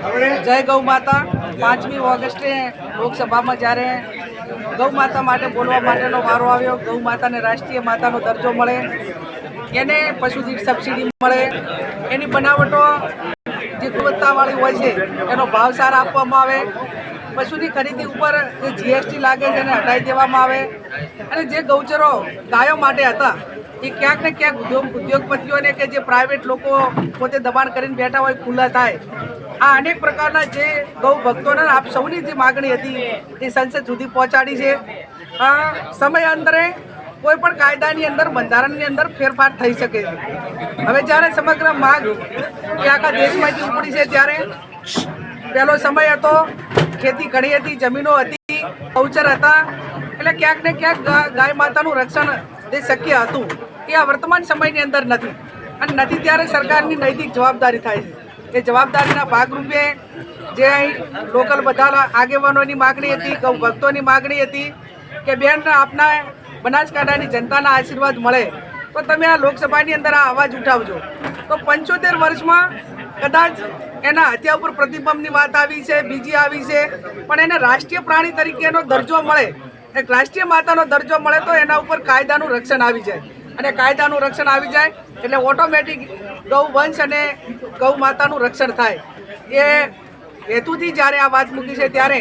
જય ગૌ માતા. પાંચમી ઓગસ્ટે લોકસભામાં જ્યારે ગૌ માતા માટે બોલવા માટેનો વારો આવ્યો, ગૌ માતાને રાષ્ટ્રીય માતાનો દરજ્જો મળે, એને પશુધીઠ સબસિડી મળે, એની બનાવટો જે ગુણવત્તાવાળી હોય છે, એનો ભાવ સારા આપવામાં આવે. પશુની ખરીદી ઉપર જે જીએસટી લાગે છે એને હટાવી દેવામાં આવે. અને જે ગૌચરો ગાયો માટે હતા, એ ક્યાંક ને ક્યાંક ઉદ્યોગ ઉદ્યોગપતિઓને કે જે પ્રાઇવેટ લોકો પોતે દબાણ કરીને બેઠા હોય, ખુલ્લા થાય. આ અનેક પ્રકારના જે ગૌ ભક્તોને આપ સૌની જે માગણી હતી, એ સંસદ સુધી પહોંચાડી છે. સમય અંતરે કોઈ પણ કાયદાની અંદર, બંધારણની અંદર ફેરફાર થઈ શકે છે. હવે જ્યારે સમગ્ર માગ એ આખા દેશમાંથી ઉપડી છે, ત્યારે પહેલો સમય હતો, ખેતી ઘણી હતી, જમીનો હતી કૌચર હતા, એટલે ક્યાંક ને ક્યાંક ગાય માતાનું રક્ષણ જે શક્ય હતું, એ આ વર્તમાન સમયની અંદર નથી. અને નથી ત્યારે સરકારની નૈતિક જવાબદારી થાય છે. એ જવાબદારીના ભાગરૂપે જે લોકલ બધા આગેવાનોની માગણી હતી ભક્તોની માગણી હતી કે બેન આપના બનાસકાંઠાની જનતાના આશીર્વાદ મળે. તો તમે આ લોકસભાની અંદર આ અવાજ ઉઠાવજો. તો પંચોતેર વર્ષમાં કદાચ એના હત્યા ઉપર પ્રતિબંધની વાત આવી છે, બીજી આવી છે, પણ એને રાષ્ટ્રીય પ્રાણી તરીકેનો દરજ્જો મળે. એક રાષ્ટ્રીય માતાનો દરજ્જો મળે તો એના ઉપર કાયદાનું રક્ષણ આવી જાય. અને કાયદાનું રક્ષણ આવી જાય એટલે ઓટોમેટિક ગૌ વંશ અને ગૌ માતાનું રક્ષણ થાય. એ હેતુથી જ્યારે આ વાત મૂકી છે ત્યારે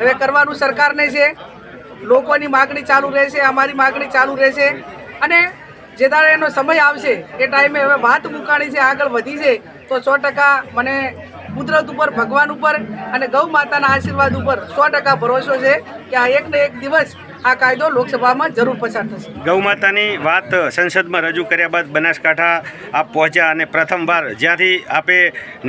હવે કરવાનું સરકારને છે. લોકોની માગણી ચાલુ રહેશે, અમારી માગણી ચાલુ રહેશે. અને જે દાડે એનો સમય આવશે, એ ટાઈમે હવે વાત મુકાણી છે, આગળ વધી છે, તો સો ટકા મને કુદરત ઉપર, ભગવાન ઉપર અને ગૌ માતાના આશીર્વાદ ઉપર સો ટકા ભરોસો છે કે આ એક ને એક દિવસ આ કાયદો લોકસભામાં જરૂર પસાર થશે. ગૌ માતાની વાત સંસદમાં રજૂ કર્યા બાદ બનાસકાંઠા આપ પહોંચ્યા અને પ્રથમવાર જ્યાંથી આપે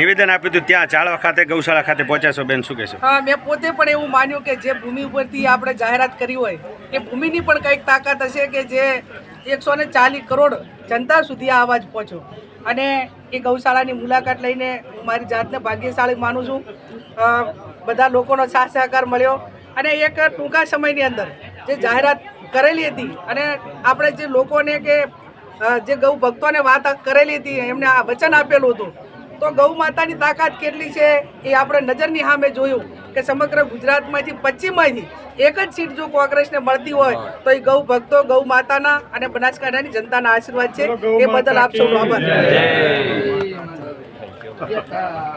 નિવેદન આપ્યું હતું ત્યાં ચાળવા ખાતે ગૌશાળા ખાતે પહોંચ્યા છો. બેન શું કહેશો? હા મેં પોતે પણ એવું માન્યું કે જે ભૂમિ ઉપરથી આપણે જાહેરાત કરી હોય એ ભૂમિની પણ કંઈક તાકાત હશે કે જે એકસો ને ચાલીસ કરોડ જનતા સુધી આ અવાજ પહોંચ્યો. અને એ ગૌશાળાની મુલાકાત લઈને હું મારી જાતને ભાગ્યશાળી માનું છું. બધા લોકોનો સાથ સહકાર મળ્યો. અને એક ટૂંકા સમયની અંદર જે જાહેરાત કરેલી હતી અને આપણે જે લોકોને કે જે ગૌ ભક્તોને વાત કરેલી હતી એમને આ વચન આપેલું હતું તો ગૌ માતાની તાકાત કેટલી છે એ આપણે નજરની સામે જોયું કે સમગ્ર ગુજરાતમાંથી પશ્ચિમમાંથી એક જ સીટ જો કોંગ્રેસને મળતી હોય તો એ ગૌ ભક્તો ગૌ માતાના અને બનાસકાંઠાની જનતાના આશીર્વાદ છે. એ બદલ આપ સૌનો આભાર.